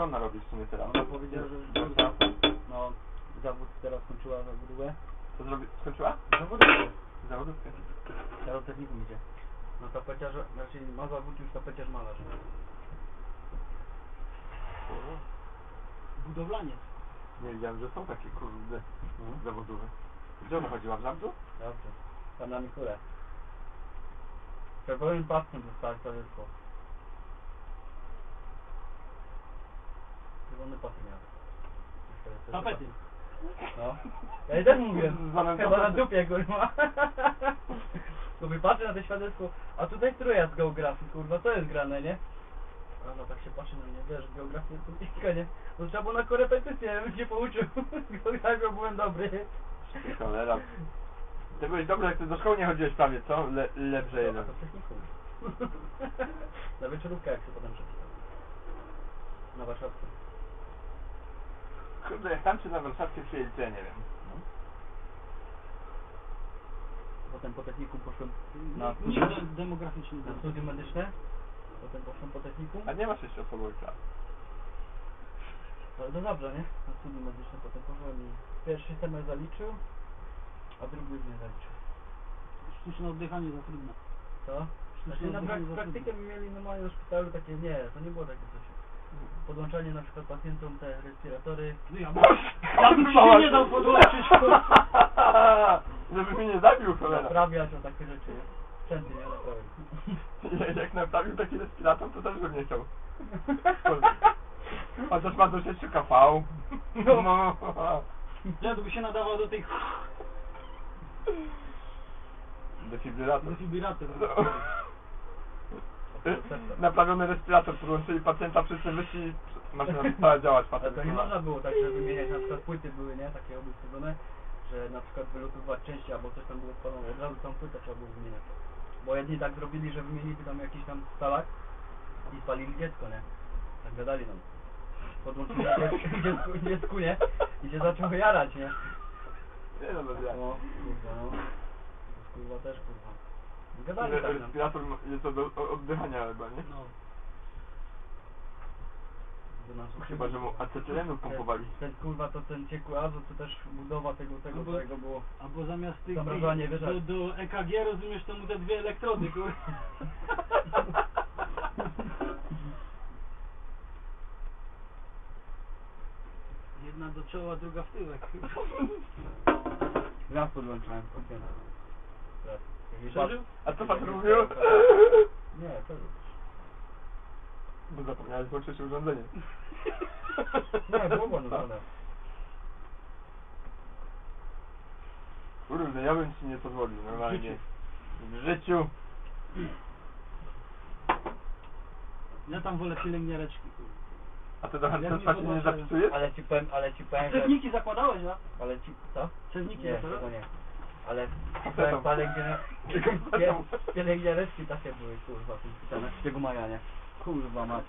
co ona robi w sumie teraz? Ona powiedziała, że no, zawód teraz skończyła zawodówę. Co zrobi? Skończyła? Zawodówkę. Zawodówkę. Teraz technikum idzie. No tapeciarz, znaczy ma zawód już tapeciarz malarz. Budowlaniec. Nie wiedziałem, że są takie kurde Mhm. zawodowe. Gdzie ona chodziła? W Zabrzu? Dobrze. Tam na Mikulę. Czerwonym paskiem została świadectwo. Czerwony pasek miał. Tapety. No. Ja jej też mówię. Z panem Chyba na dupie, kurwa. Mówię, patrzę na to świadectwo, a tutaj trójka z geografii, kurwa, co jest grane, nie? A no tak się patrzy na mnie, wiesz, geografia to bliska, nie? No trzeba było na korepetycję, ja bym się pouczył. Z geografią byłem dobry. Ty Cholera. Ty byłeś dobry, jak ty do szkoły nie chodziłeś prawie, co? Le, lepsze A jeden. to technikum. na wieczorówkę jak się potem przeczytał. Na warszawskim. Kurde, jak tam czy na warszawskie przyjedzie, to ja nie wiem. No. Potem po technikum poszłem na studia, demograficzny. na studium medyczne. Potem poszłem po technikum. A nie masz jeszcze osobowych klas. Ale to dobrze, nie? Na studium medyczne potem poszłem i pierwszy semestr zaliczył, a drugi już nie zaliczył. Sztuczne oddychanie za trudne. Co? Znaczy Sztuczne na prak oddychanie za praktykę mieli normalnie na szpitalu takie, nie, to nie było takie coś. Podłączanie na przykład pacjentom te respiratory. No ja bym, ja bym się nie dał podłączyć. Żeby mnie nie zabił, cholera. Naprawiać o takie rzeczy. Sprzęty, nie? Na pełen. Jak- naprawił taki respirator, to też bym nie chciał. Chociaż ma do sieci KV. No. Ja to by się nadawał do tych Defibrylator. defibrylator. Naprawiony respirator, podłączyli pacjenta, wszyscy wyszli, maszyna przestała działać, Ale to nie można było tak, że wymieniać na przykład płyty były, nie? Takie obustrodzone, że na przykład wylutować części albo coś tam było spalone. Od razu tą płytę trzeba było wymieniać. Bo jedni tak zrobili, że wymienili tam jakiś tam stalak i spalili dziecko, nie? Tak gadali nam. Podłączyli dziecku, dziecku, dziecku, nie? I się zaczęło jarać, nie? Nie no, bez jaj. No, kurwa, no. Kurwa też, kurwa. Gadali nam. Respirator jest od od oddychania chyba, nie? No. Do nas Chyba, że mu acetylenu pompowali. Ten, ten kurwa to ten ciekły azot, to też budowa tego, tego No bo- całego było. Albo zamiast tych Zamrażanie, do, wiesz, do EKG rozumiesz to mu te dwie elektrody, kur... Jedna do czoła, druga w tyłek. Raz podłączałem, kupiłem. Raz. Przeżył? A co pan padł- Nie, to już. Bo zapomniałeś włączyć urządzenie. Nie, było włączone. Kurde, ja bym ci nie pozwolił, normalnie. W życiu. Ja tam wolę pielęgniareczki, kur... A ty do harcerstwa się nie zapisujesz? Ale ci powiem, ale ci powiem, że... Cewniki zakładałeś, ja? Ale ci... co? Cewniki Nie, zakładałeś? tego nie. Ale Kasetą. powiem, pielęgnia- Kasetą. pielęgniareczki takie były, kurwa, tu wpisane. 3 maja, nie? Kurwa mać.